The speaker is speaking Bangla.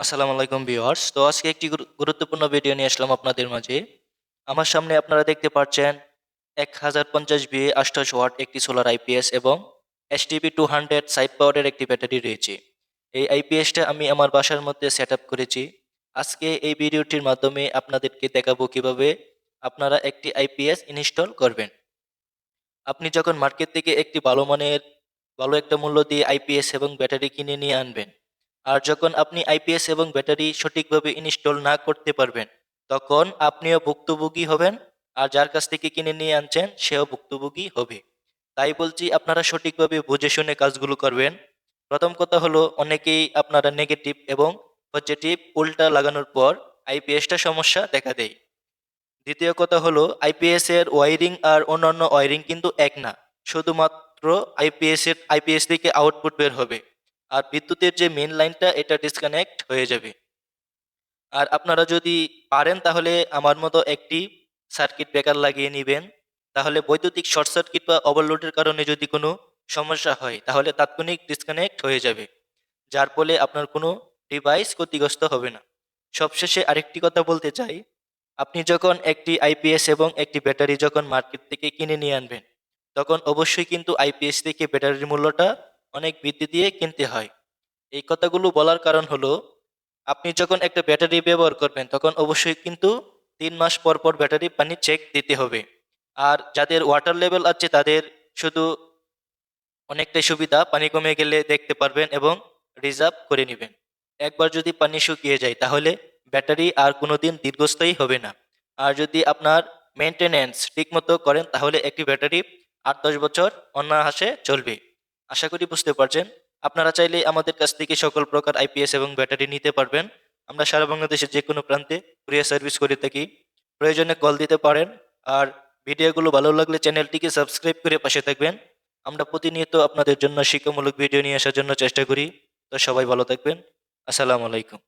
আসসালামু আলাইকুম ভিউয়ার্স। তো আজকে একটি গুরুত্বপূর্ণ ভিডিও নিয়ে আসলাম আপনাদের মাঝে। আমার সামনে আপনারা দেখতে পাচ্ছেন এক হাজার পঞ্চাশ বিএ আঠাশ ওয়াট একটি সোলার আইপিএস এবং এসটিপি টু হান্ড্রেড সাইড পাওয়ারের একটি ব্যাটারি রয়েছে। এই আইপিএসটা আমি আমার বাসার মধ্যে সেট করেছি। আজকে এই ভিডিওটির মাধ্যমে আপনাদেরকে দেখাবো কীভাবে আপনারা একটি আইপিএস ইনস্টল করবেন। আপনি যখন মার্কেট থেকে একটি ভালো মানের, ভালো একটা মূল্য দিয়ে আইপিএস এবং ব্যাটারি কিনে নিয়ে আনবেন আর যখন আপনি আইপিএস এবং ব্যাটারি সঠিকভাবে ইনস্টল না করতে পারবেন, তখন আপনিও ভুক্তভোগী হবেন আর যার কাছ থেকে কিনে নিয়ে আনছেন, সেও ভুক্তভোগী হবে। তাই বলছি, আপনারা সঠিকভাবে বুঝে শুনে কাজগুলো করবেন। প্রথম কথা হলো, অনেকেই আপনারা নেগেটিভ এবং পজিটিভ উল্টা লাগানোর পর আইপিএসটা সমস্যা দেখা দেয়। দ্বিতীয় কথা হলো, আইপিএস এর ওয়ারিং আর অন্যান্য ওয়ারিং কিন্তু এক না। শুধুমাত্র আইপিএস এর, আইপিএস থেকে আউটপুট বের হবে। আর বিদ্যুতের যে মেন লাইনটা এটা ডিসকানেক্ট হয়ে যাবে। আর আপনারা যদি পারেন, তাহলে আমার মতো একটি সার্কিট ব্রেকার লাগিয়ে নেবেন। তাহলে বৈদ্যুতিক শর্ট সার্কিট বা ওভারলোডের কারণে যদি কোনো সমস্যা হয়, তাহলে তাৎক্ষণিক ডিসকানেক্ট হয়ে যাবে। যার ফলে আপনার কোনো ডিভাইস ক্ষতিগ্রস্ত হবে না। সবশেষে আরেকটি কথা বলতে চাই। আপনি যখন একটি আইপিএস এবং একটি ব্যাটারি যখন মার্কেট থেকে কিনে নিয়ে আনবেন, তখন অবশ্যই কিন্তু আইপিএস থেকে ব্যাটারির মূল্যটা অনেক বৃদ্ধি দিয়ে কিনতে হয়। এই কথাগুলো বলার কারণ হলো, আপনি যখন একটা ব্যাটারি ব্যবহার করবেন, তখন অবশ্যই কিন্তু তিন মাস পর পর ব্যাটারি পানি চেক দিতে হবে। আর যাদের ওয়াটার লেভেল আছে, তাদের শুধু অনেকটাই সুবিধা, পানি কমে গেলে দেখতে পারবেন এবং রিজার্ভ করে নেবেন। একবার যদি পানি শুকিয়ে যায়, তাহলে ব্যাটারি আর কোনো দিন দীর্ঘস্থায়ী হবে না। আর যদি আপনার মেনটেনেন্স ঠিকমতো করেন, তাহলে একটি ব্যাটারি আট দশ বছর অনায়াসে চলবে। আশা করি বুঝতে পারছেন। আপনারা চাইলে আমাদের কাছ থেকে সকল প্রকার আইপিএস এবং ব্যাটারি নিতে পারবেন। আমরা সারা বাংলাদেশের যে কোনো প্রান্তে কুরিয়ার সার্ভিস করে থাকি। প্রয়োজনে কল দিতে পারেন। আর ভিডিওগুলো ভালো লাগলে চ্যানেলটিকে সাবস্ক্রাইব করে পাশে থাকবেন। আমরা প্রতিনিয়ত আপনাদের জন্য শিক্ষামূলক ভিডিও নিয়ে আসার জন্য চেষ্টা করি। তো সবাই ভালো থাকবেন। আসসালামু আলাইকুম।